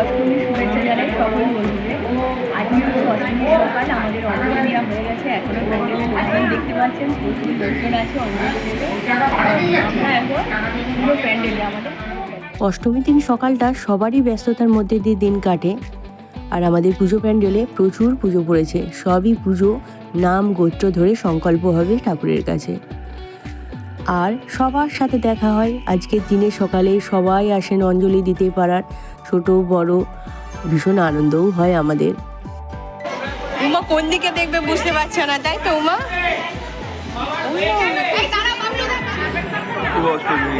অষ্টমীর শুভেচ্ছা জানাই সকল বন্ধুদের। আজকে হচ্ছে অষ্টমীর সকাল, আমাদের হয়ে গেছে, এখনও প্যান্ডেলে লোকজন দেখতে পাচ্ছেন প্রচুর লোকজন আছে প্যান্ডেলে আমাদের। অষ্টমীর দিন সকালটা সবারই ব্যস্ততার মধ্যে দিয়ে দিন কাটে। আর আমাদের পুজো প্যান্ডেলে প্রচুর পুজো পড়েছে। সবই পুজো, নাম, গোত্র ধরে সংকল্প হবে ঠাকুরের কাছে। আর সবার সাথে দেখা হয়। আজকের দিনে সকালে সবাই আসেন অঞ্জলি দিতে পারার। ছোট বড় ভীষণ আনন্দও হয় আমাদের। উমা কোন দিকে দেখবে বুঝতে পারছে না তাই তো উমা?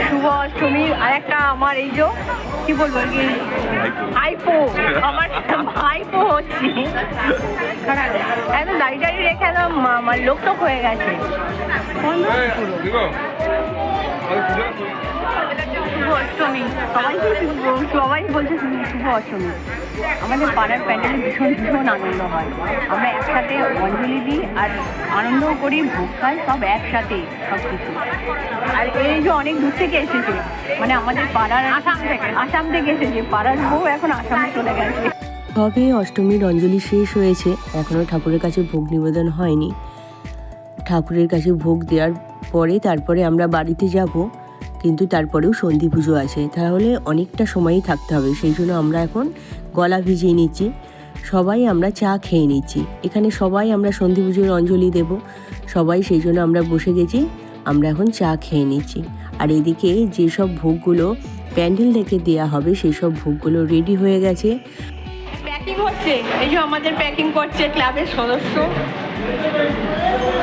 শুভ অষ্টমী। আর একটা আমার এই যে কি বলব কি আমার ভাইপো হচ্ছে। একদম দাড়ি টাড়ি রেখে একদম আমার লোকটক হয়ে গেছে। শুভ অষ্টমী। সবাই শুভ- সবাই বলছে শুভ অষ্টমী। আমাদের পাড়ার প্যান্ডেলে ভীষণ ভীষণ আনন্দ হয়। আমরা একসাথে অঞ্জলি দিই আর আনন্দও করি ভোগ খাই সব একসাথে সব কিছু আর এই যে অনেক দূর থেকে এসেছে মানে আমাদের পাড়ার আসাম থেকে। আসাম থেকে এসেছে। পাড়ার বউ এখন আসামে চলে গেছে। তবে অষ্টমীর অঞ্জলি শেষ হয়েছে এখনও ঠাকুরের কাছে ভোগ নিবেদন হয়নি। ঠাকুরের কাছে ভোগ দেওয়ার পরে তারপরে আমরা বাড়িতে যাব, কিন্তু তারপরেও সন্ধি পুজো আছে। তাহলে অনেকটা সময়ই থাকতে হবে, সেই জন্য আমরা এখন গলা ভিজিয়ে নিচ্ছি। সবাই আমরা চা খেয়ে নিচ্ছি। এখানে সবাই আমরা সন্ধি পুজোর অঞ্জলি দেব। সবাই সেই জন্য আমরা বসে গেছি, আমরা এখন চা খেয়ে নিচ্ছি। আর এদিকে যেসব ভোগগুলো প্যান্ডেল থেকে দেওয়া হবে সেই সব ভোগগুলো রেডি হয়ে গেছে। প্যাকিং হচ্ছে এই যে আমাদের প্যাকিং করছে ক্লাবের সদস্য।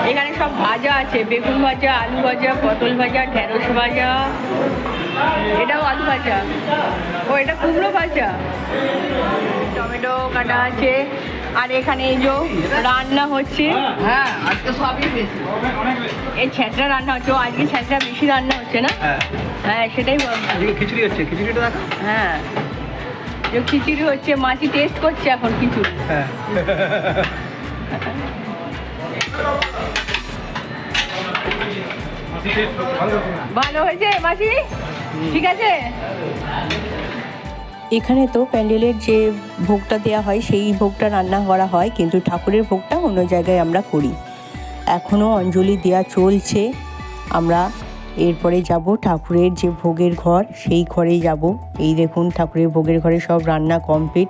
এখানে সব ভাজা আছে বেগুন ভাজা আলু ভাজা পটল ভাজা ঢেঁড়স ভাজা। এটাও আলু ভাজা। ও এটা কুমড়ো ভাজা। টমেটো কাটা আছে। আর এখানে এই যে রান্না হচ্ছে। হ্যাঁ আজকে সবই বেশি এই ছেঁচড়া রান্না হচ্ছে। আজকে ছেঁচড়া বেশি রান্না হচ্ছে না? হ্যাঁ। হ্যাঁ সেটাই খিচুড়ি হচ্ছে। খিচুড়িটা হ্যাঁ। যে খিচুড়ি হচ্ছে মাছি টেস্ট করছে এখন খিচুড়ি। হ্যাঁ। ভালো হয়েছে মাসি ঠিক আছে? এখানে তো প্যান্ডেলের যে ভোগটা দেওয়া হয় সেই ভোগটা রান্না করা হয় কিন্তু ঠাকুরের ভোগটা অন্য জায়গায় আমরা করি। এখনও অঞ্জলি দেওয়া চলছে। আমরা এরপরে যাব ঠাকুরের যে ভোগের ঘর, সেই ঘরেই যাব। এই দেখুন, ঠাকুরের ভোগের ঘরে সব রান্না কমপ্লিট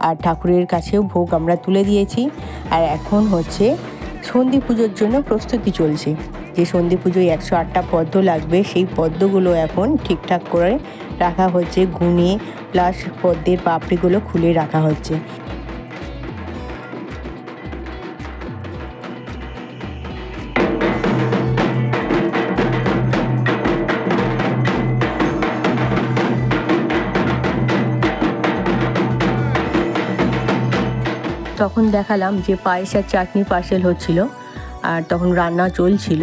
আর ঠাকুরের কাছেও ভোগ আমরা তুলে দিয়েছি। আর এখন হচ্ছে সন্ধি পুজোর জন্য প্রস্তুতি চলছে। যে সন্ধি পুজোয় একশো আটটা পদ্ম লাগবে, সেই পদ্মগুলো এখন ঠিকঠাক করে রাখা হচ্ছে। গুনে প্লাস পদ্মের পাপড়িগুলো খুলে রাখা হচ্ছে। তখন দেখালাম যে পায়েস আর চাটনি পার্সেল হচ্ছিল আর তখন রান্না চলছিল।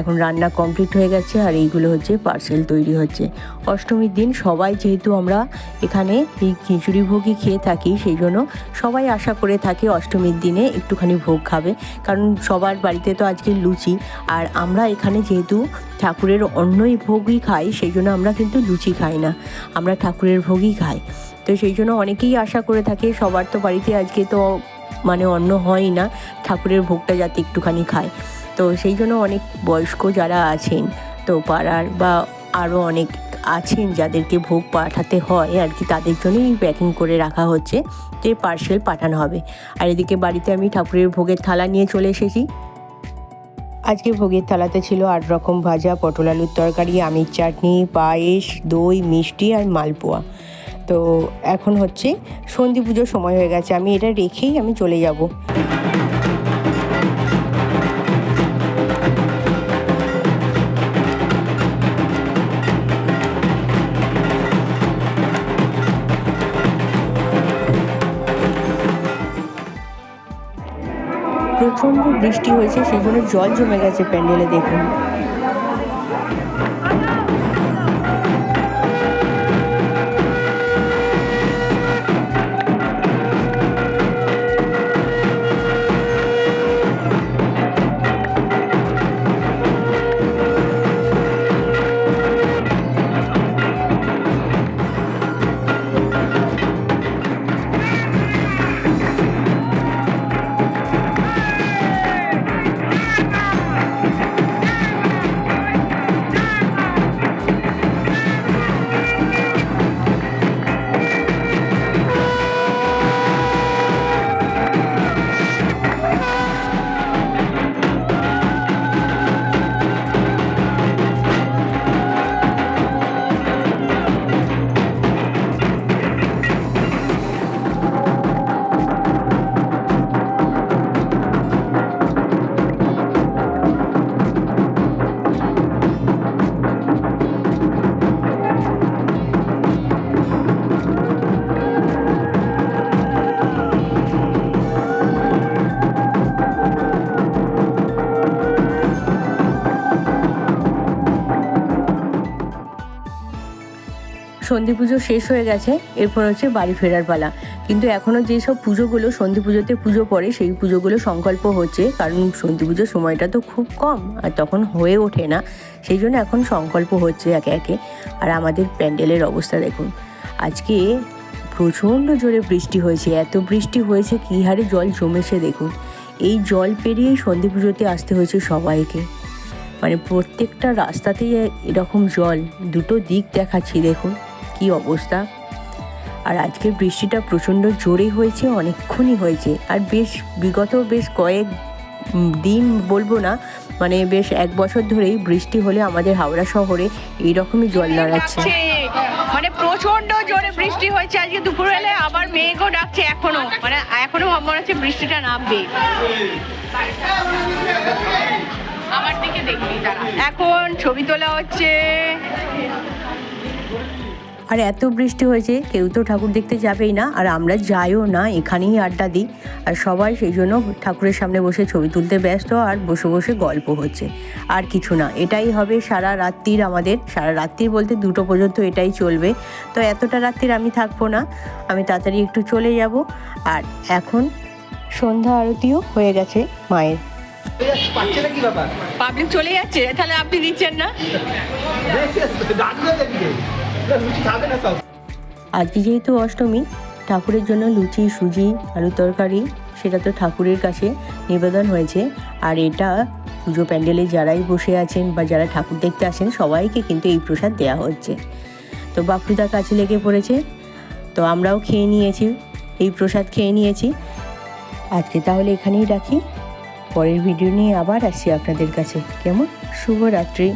এখন রান্না কমপ্লিট হয়ে গেছে আর এইগুলো হচ্ছে পার্সেল তৈরি হচ্ছে। অষ্টমীর দিন সবাই যেহেতু আমরা এখানে এই খিচুড়ি ভোগই খেয়ে থাকি, সেই জন্য সবাই আশা করে থাকে অষ্টমীর দিনে একটুখানি ভোগ খাবে। কারণ সবার বাড়িতে তো আজকে লুচি, আর আমরা এখানে যেহেতু ঠাকুরের অন্যই ভোগই খাই, সেই জন্য আমরা কিন্তু লুচি খাই না। আমরা ঠাকুরের ভোগই খাই। তো সেই জন্য অনেকেই আশা করে থাকে, সবার তো বাড়িতে আজকে তো মানে অন্ন হয় না, ঠাকুরের ভোগটা যাতে একটুখানি খায়। তো সেই জন্য অনেক বয়স্ক যারা আছেন, তো পাড়ার বা আরও অনেক আছেন যাদেরকে ভোগ পাঠাতে হয় আর কি, তাদের জন্যই প্যাকিং করে রাখা হচ্ছে যে পার্সেল পাঠানো হবে। আর এদিকে বাড়িতে আমি ঠাকুরের ভোগের থালা নিয়ে চলে এসেছি। আজকে ভোগের থালাতে ছিল আট রকম ভাজা, পটল আলুর তরকারি, আমির চাটনি, পায়েস, দই, মিষ্টি আর মালপোয়া। তো এখন হচ্ছে সন্ধি পুজোর সময় হয়ে গেছে, আমি এটা রেখেই আমি চলে যাব। বৃষ্টি হয়েছে সেই জন্য জল জমে গেছে প্যান্ডেলে দেখুন। সন্ধি পুজো শেষ হয়ে গেছে, এরপর হচ্ছে বাড়ি ফেরার পালা। কিন্তু এখনও যেসব পুজোগুলো, সন্ধি পুজোতে পুজো পড়ে, সেই পুজোগুলো সংকল্প হচ্ছে, কারণ সন্ধি পুজোর সময়টা তো খুব কম, আর তখন হয়ে ওঠে না। সেই জন্য এখন সংকল্প হচ্ছে একে একে। আর আমাদের প্যান্ডেলের অবস্থা দেখুন, আজকে প্রচণ্ড জোরে বৃষ্টি হয়েছে, এত বৃষ্টি হয়েছে কী হারে জল জমেছে দেখুন। এই জল পেরিয়েই সন্ধি পুজোতে আসতে হয়েছে সবাইকে। মানে প্রত্যেকটা রাস্তাতেই এরকম জল, দুটো দিক দেখাচ্ছি দেখুন। কি অবস্থা? আর আজকের বৃষ্টিটা প্রচণ্ড জোরে হয়েছে, অনেকক্ষণই হয়েছে। আর বেশ বিগত বেশ কয়েক দিন বলব না মানে বেশ এক বছর ধরেই বৃষ্টি হলে আমাদের হাওড়া শহরে এইরকমই জল দাঁড়াচ্ছে মানে প্রচণ্ড জোরে বৃষ্টি হয়েছে আজকে দুপুরবেলা আবার মেঘও ডাকছে এখনও। মানে এখনও মনে হচ্ছে বৃষ্টিটা নামবে আমার দিকে দেখবি তারা এখন ছবি তোলা হচ্ছে। আর এত বৃষ্টি হয়েছে কেউ তো ঠাকুর দেখতে যাবেই না আর আমরা যাইও না এখানেই আড্ডা দিই। আর সবাই সেই জন্য ঠাকুরের সামনে বসে ছবি তুলতে ব্যস্ত আর বসে বসে গল্প হচ্ছে। আর কিছু না এটাই হবে সারা রাত্রির আমাদের। সারা রাত্রির বলতে দুটো পর্যন্ত এটাই চলবে। তো এতটা রাত্রির আমি থাকব না আমি তাড়াতাড়ি একটু চলে যাব। আর এখন সন্ধ্যা আরতিও হয়ে গেছে মায়ের। পাবলিক চলে যাচ্ছে তাহলে আপনি দিচ্ছেন না? আজকে যেহেতু অষ্টমী, ঠাকুরের জন্য লুচি, সুজি আলু তরকারি, সেটা তো ঠাকুরের কাছে নিবেদন হয়েছে। আর এটা পুজো প্যান্ডেলে যারাই বসে আছেন বা যারা ঠাকুর দেখতে আসেন, সবাইকে কিন্তু এই প্রসাদ দেওয়া হচ্ছে। তো বাপুদার কাছে লেগে পড়েছে। তো আমরাও খেয়ে নিয়েছি, এই প্রসাদ খেয়ে নিয়েছি। আজকে তাহলে এখানেই রাখি। পরের ভিডিও নিয়ে আবার আসছি আপনাদের কাছে। কেমন? শুভরাত্রি।